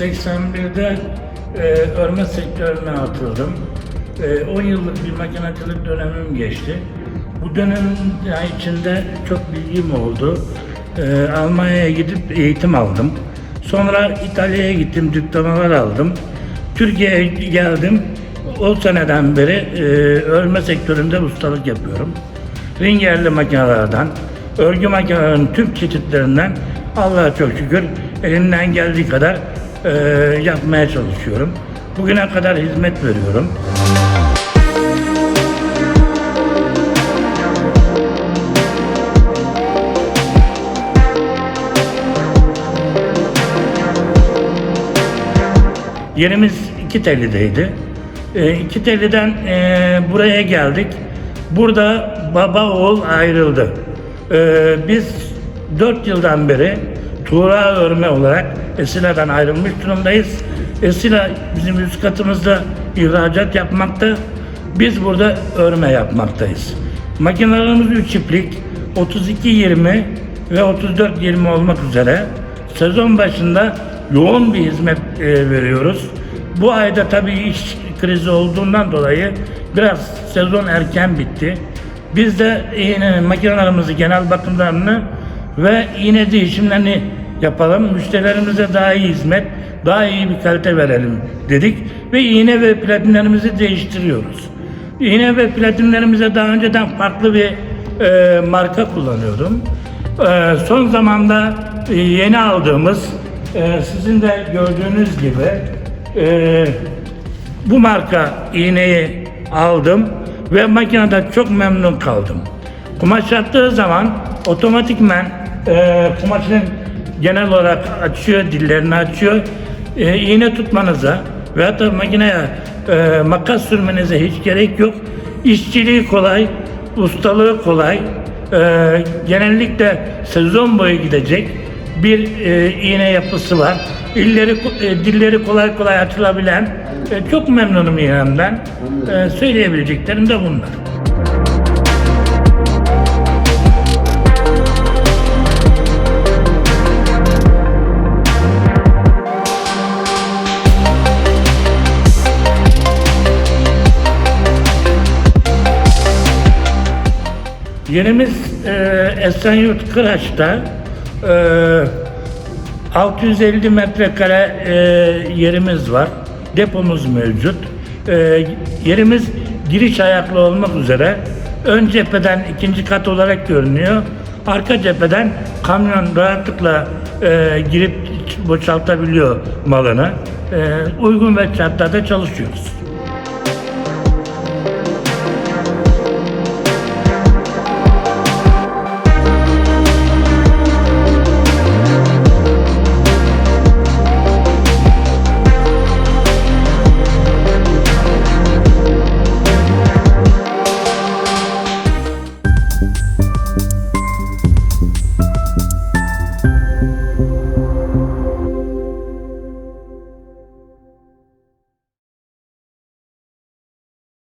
81'de e, örme sektörüne atıldım. E, 10 yıllık bir makinacılık dönemim geçti. Bu dönem içinde çok bilgim oldu. E, Almanya'ya gidip eğitim aldım. Sonra İtalya'ya gittim, diplomalar aldım. Türkiye'ye geldim. O seneden beri e, örme sektöründe ustalık yapıyorum. Ringerli makinelerden, örgü makinelerinin tüm çeşitlerinden Allah'a çok şükür elimden geldiği kadar e, yapmaya çalışıyorum. Bugüne kadar hizmet veriyorum. Yerimiz iki tellideydi. E, iki telliden e, buraya geldik. Burada baba oğul ayrıldı. E, biz dört yıldan beri Tuğra Örme olarak Esila'dan ayrılmış durumdayız. Esila bizim üst katımızda ihracat yapmakta. Biz burada örme yapmaktayız. Makinelerimiz 3 iplik 32-20 ve 34-20 olmak üzere sezon başında yoğun bir hizmet e, veriyoruz. Bu ayda tabii iş krizi olduğundan dolayı biraz sezon erken bitti. Biz de iğne makinelerimizi genel bakımlarını ve iğne değişimlerini yapalım. Müşterilerimize daha iyi hizmet, daha iyi bir kalite verelim dedik ve iğne ve platinlerimizi değiştiriyoruz. İğne ve platinlerimize daha önceden farklı bir e, marka kullanıyordum. E, son zamanda e, yeni aldığımız, e, sizin de gördüğünüz gibi e, bu marka iğneyi aldım ve makinede çok memnun kaldım. Kumaş yaptığı zaman otomatikmen e, kumaşın genel olarak açıyor, dillerini açıyor. E, iğne tutmanıza veya da makineye e, makas sürmenize hiç gerek yok. İşçiliği kolay, ustalığı kolay. E, genellikle sezon boyu gidecek bir e, iğne yapısı var. İlleri, e, dilleri kolay kolay açılabilen, e, çok memnunum iğnemden. E, söyleyebileceklerim de bunlar. Yerimiz e, Esenyurt Kıraç'ta e, 650 metrekare e, yerimiz var. Depomuz mevcut. E, yerimiz giriş ayaklı olmak üzere ön cepheden ikinci kat olarak görünüyor. Arka cepheden kamyon rahatlıkla e, girip boşaltabiliyor malını. E, uygun ve şartlarda çalışıyoruz.